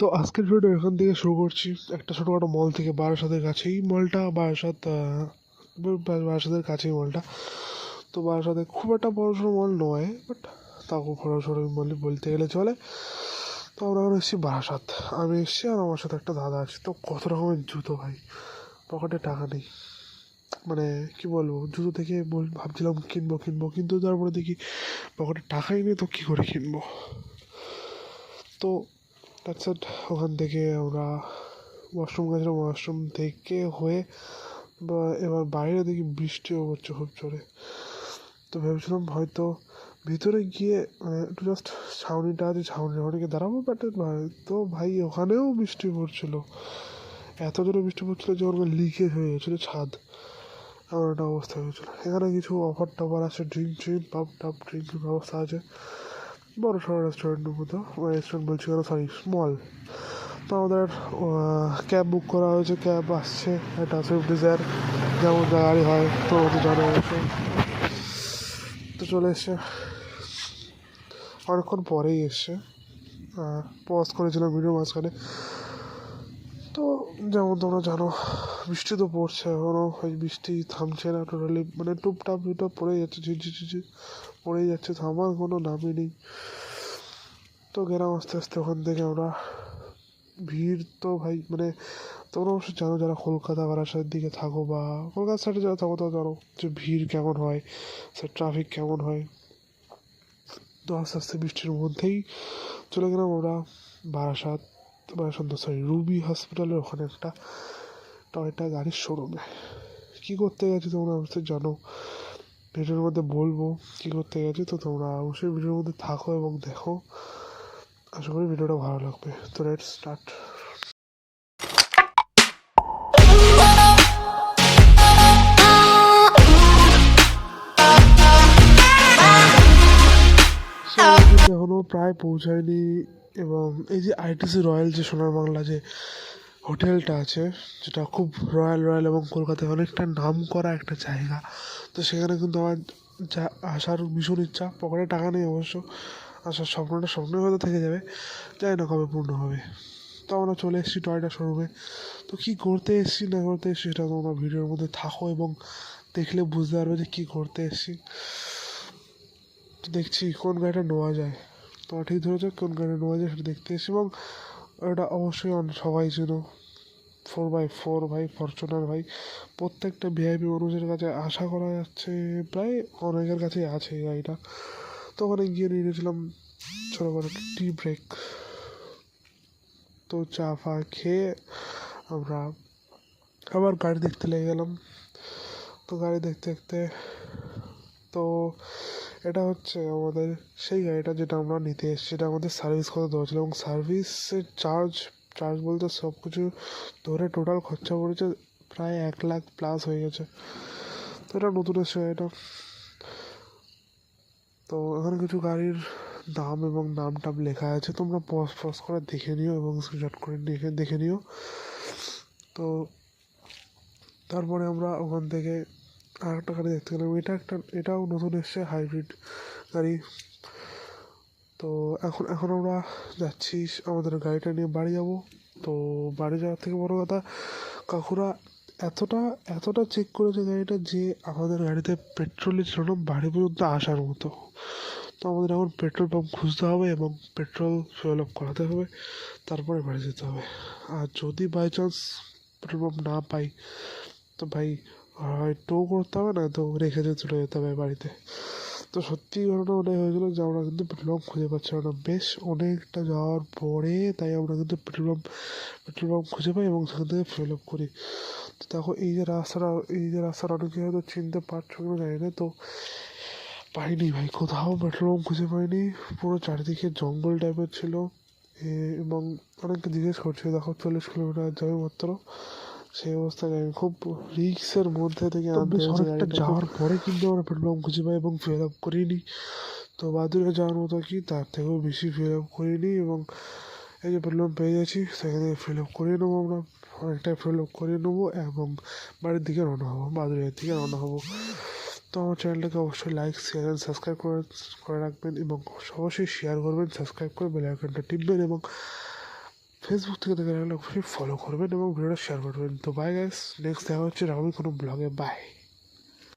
তো আজকের ভিডিও এখান থেকে শুরু করছি। একটা ছোটোখাটো মল থেকে বারাসাতের কাছেই মলটা বারাসাত বারাসাতের কাছেই মলটা তো বারাসাতে খুব একটা বড় সড়ো মল নয় বাট তাও বড় সড়ো মল বলতে গেলে চলে। তো আমরা এখন এসেছি বারাসাত। আমি এসেছি আর আমার সাথে একটা দাদা আছে। তো কত রকমের জুতো ভাই? পকেটে টাকা নেই। মানে কি বলব, জুতো থেকে বল ভাবছিলাম কিনবো কিনবো, কিন্তু তারপরে দেখি পকেটে টাকাই নেই, তো কী করে কিনবো? তো দ্যাটস ওখান থেকে আমরা ওয়াশরুম গেছিলাম ওয়াশরুম থেকে হয়ে বা এবার বাইরে দেখি বৃষ্টিও হচ্ছে খুব জোরে। তো ভেবেছিলাম হয়তো ভিতরে গিয়ে মানে একটু জাস্ট ছাউনিটা আছে, ছাউনির ওখানে গিয়ে দাঁড়াবো বাট তো ভাই ওখানেও বৃষ্টি পড়ছিল। এত জোরে বৃষ্টি পড়ছিল যে ওখানে লিকেজ হয়ে গেছিল ছাদ। এমন একটা অবস্থা হয়েছিল। এখানে কিছু অফার টফার আছে ড্রিঙ্ক ট্রিঙ্ক পাব টাব ড্রিঙ্কের ব্যবস্থা আছে। বড় সড়ো রেস্টুরেন্টের মতো রেস্টুরেন্ট বলছি কেন সরি স্মল তো আমাদের ক্যাব বুক করা হয়েছে ক্যাব আসছে একটা সুইফট ডিজায়ার যেমন গাড়ি হয়, তো ওদের জানা আছে তো চলে এসছে। অনেকক্ষণ পরেই এসছে। পজ করেছিলাম ভিডিও মাঝখানে। তো যেমন তোমরা জানো, বৃষ্টি তো পড়ছে এখনও ওই বৃষ্টি থামছে না টোটালি মানে টুপটাপ টুপটাপ পড়েই যাচ্ছে ঝিরঝির ঝিরঝির পড়েই যাচ্ছে, তো আমার কোনো নামই নেই। তো গেলাম আস্তে আস্তে ওখান থেকে আমরা। ভিড় তো ভাই মানে তোমরা অবশ্যই জানো যারা কলকাতা বারাসার দিকে থাকো বা কলকাতা সাইডে যারা থাকো তারা জানো যে ভিড় কেমন হয়, সে ট্রাফিক কেমন হয়। তো আস্তে আস্তে বৃষ্টির মধ্যেই চলে গেলাম আমরা বারাসাত বারাসাত সরি রুবি হসপিটালের ওখানে একটা টয়টা গাড়ির শোরুমে কী করতে গেছি তোমরা অবশ্যই জানো। ভিডিওর মধ্যে বলব কী করতে গেছি, তো তোমরা অবশ্যই ভিডিওর মধ্যে থাকো এবং দেখো। আশা করি ভিডিওটা ভালো লাগবে। তো লেটস স্টার্ট এখনও প্রায় পৌঁছায়নি এবং এই যে আইটিসি রয়্যাল যে সোনার বাংলা যে হোটেলটা আছে, যেটা খুব রয়্যাল রয়্যাল এবং কলকাতায় অনেকটা নাম করা একটা জায়গা। তো সেখানে কিন্তু আমার যা আসার ভীষণ ইচ্ছা। পকেটে টাকা নেই অবশ্য। আসার স্বপ্নটা স্বপ্নের হয়তো থেকে যাবে। জানি না কবে পূর্ণ হবে। তো আমরা চলে এসেছি টয়টা শোরুমে। তো কী করতে এসেছি, না করতে এসেছি, সেটা তোমরা ভিডিওর মধ্যে থাকো এবং দেখলে বুঝতে পারবে যে কী করতে এসেছি। দেখছি কোন গাড়িটা নেওয়া যায়। তোমরা ঠিক ধরেছো কোন গাড়িটা নেওয়া যায় সেটা দেখতে এসেছি এবং ওটা অবশ্যই সবাই ছিল। ফোর বাই ফোর ভাই ফরচুনার ভাই। প্রত্যেকটা ভিআইপি মানুষের কাছে আশা করা যাচ্ছে, প্রায় অনেকের কাছেই আছে এই গাড়িটা। তো ওখানে গিয়ে নিয়ে নিয়েছিলাম ছোটো করে একটা টি ব্রেক তো চা ফা খেয়ে আমরা আবার গাড়ি দেখতে লেগে গেলাম। তো গাড়ি দেখতে দেখতে তো এটা হচ্ছে আমাদের সেই গাড়িটা যেটা আমরা নিতে এসেছি। সেটা আমাদের সার্ভিস করতে দেওয়া ছিল? এবং সার্ভিসের চার্জ চার্জ বলতে সব কিছু ধরে টোটাল খরচা পড়েছে প্রায় এক লাখ প্লাস হয়ে গেছে। তো এটা নতুন এসছে এটা তো এখানে কিছু গাড়ির দাম এবং নাম টাম লেখা আছে। তোমরা পজ পজ করে দেখে নিও এবং স্ক্রিনশট করে দেখে দেখে নিও। তো তারপরে আমরা ওখান থেকে আর একটা গাড়ি দেখতে গেলাম। এটা একটা, এটাও নতুন এসছে হাইব্রিড গাড়ি। তো এখন এখন আমরা যাচ্ছি আমাদের গাড়িটা নিয়ে বাড়ি যাব। তো বাড়ি যাওয়ার থেকে বড় কথা, কাকুরা এতটা এতটা চেক করেছে গাড়িটা যে আমাদের গাড়িতে পেট্রোলই ছিল না বাড়ি পর্যন্ত আসার মতো। তো আমাদের এখন পেট্রোল পাম্প খুঁজতে হবে এবং পেট্রোল ফুয়েল আপ করাতে হবে, তারপরে বাড়ি যেতে হবে। আর যদি বাই চান্স পেট্রোল পাম্প না পাই, তো ভাই হয় টো করতে হবে না, তো রেখে দিয়ে চলে যেতে হবে বাড়িতে। তো সত্যি ঘটনা ওটাই হয়েছিল যে আমরা কিন্তু পেট্রোল পাম্প খুঁজে পাচ্ছিলাম না। বেশ অনেকটা যাওয়ার পরে তাই আমরা কিন্তু পেট্রোল পাম্প পেট্রোল পাম্প খুঁজে পাই এবং সেখান থেকে ফুয়েল আপ করি। তো দেখো, এই যে রাস্তাটা, এই যে রাস্তাটা অনেকে হয়তো চিনতে পারছ কিনা জানি না, তো পাইনি ভাই, কোথাও পেট্রোল পাম্প খুঁজে পাইনি। পুরো চারিদিকে জঙ্গল টাইপের ছিল। এবং অনেকে জিজ্ঞেস করছে, দেখো চল্লিশ কিলোমিটার যাবে মাত্র। সেই অবস্থায় আমি খুব রিক্সের মধ্যে থেকে যাওয়ার পরে কিন্তু আমরা পেট্রোল পাম্প খুঁজে পাই এবং ফিল আপ করিনি। তো বাদুরে যাওয়ার মতো কি তার থেকেও বেশি ফিল আপ করিনি এবং এই যে পেট্রোল পাম্প পেয়ে গেছি সেখানে ফিল আপ করে নেব আমরা। অনেকটাই ফিল আপ করে নেব এবং বাড়ির দিকে রওনা হব বাদুরের দিকে রওনা হব। তো আমার চ্যানেলটাকে অবশ্যই লাইক শেয়ার অ্যান্ড সাবস্ক্রাইব করে করে রাখবেন এবং অবশ্যই শেয়ার করবেন সাবস্ক্রাইব করে বেল আইকনটা টিপবেন এবং ফেসবুক থেকে দেখে রাখলে অবশ্যই ফলো করবেন এবং ভিডিওটা শেয়ার করবেন। তো বাই গাইস নেক্সট দেখা হচ্ছে আমি কোনো ব্লগে বাই